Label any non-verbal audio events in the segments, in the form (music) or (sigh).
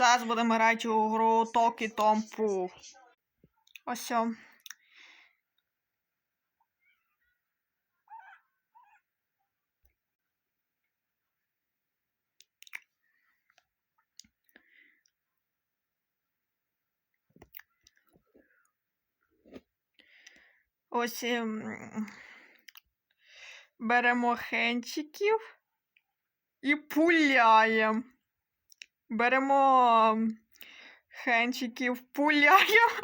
Зараз будемо грати у гру Токі Томпу. Ось. Ось ем, беремо хенчиків і пуляємо. Беремо ем, хенчиків, пуляємо.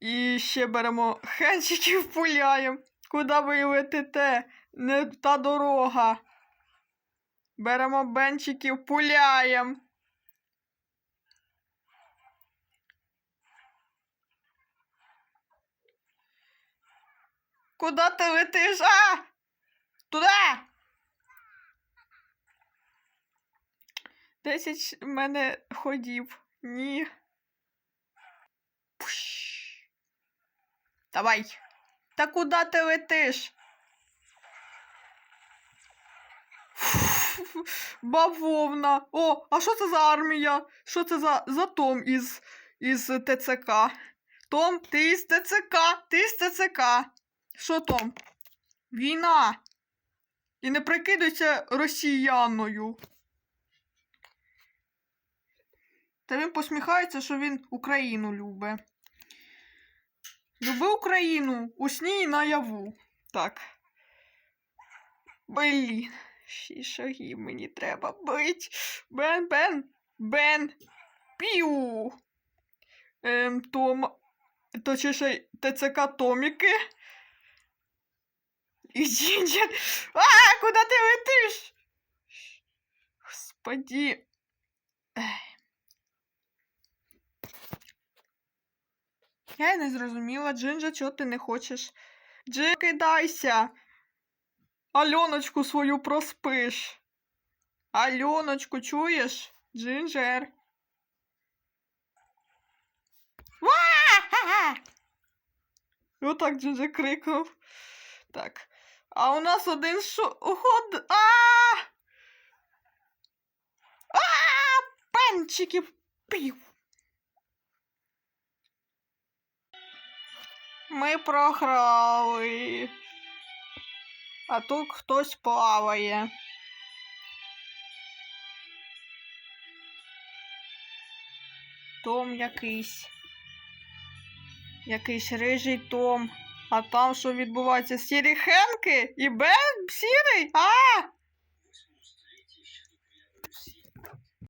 І ще беремо хенчиків, пуляємо. Куди ви летите? Не та дорога. Беремо бенчиків, пуляємо. Куда ти летиш? А! Туди! Десять в мене ходів. Ні. Пуш. Давай. Та куди ти летиш? (laughs) Бавовна. О, а що це за армія? Що це за, за Том із, із ТЦК? Том, ти із ТЦК, ти із ТЦК. Що Том? Війна. І не прикидуйся росіяною. Та він посміхається, що він Україну любить. Люби Україну у сні і наяву. Так. Блін. Шість шагів мені треба бить. Бен, бен, бен. Піу. Ем, Том. Точніше, ТЦК Томіки. І Джинджер. А, куди ти летиш? Господи. Я й не зрозуміла, Джинджа, чого ти не хочеш? Джин, кидайся. Альоночку свою проспиш. Альоночку, чуєш? Джинджер. Ва-ха-ха! Отак Джинджер крикнув. Так. А у нас один шо... Уход... А! А! Пенчики пів. Ми програли. А тут хтось плаває. Том якийсь. Якийсь рижий Том. А там що відбувається? Сірі Хенки і Бен сірий? А!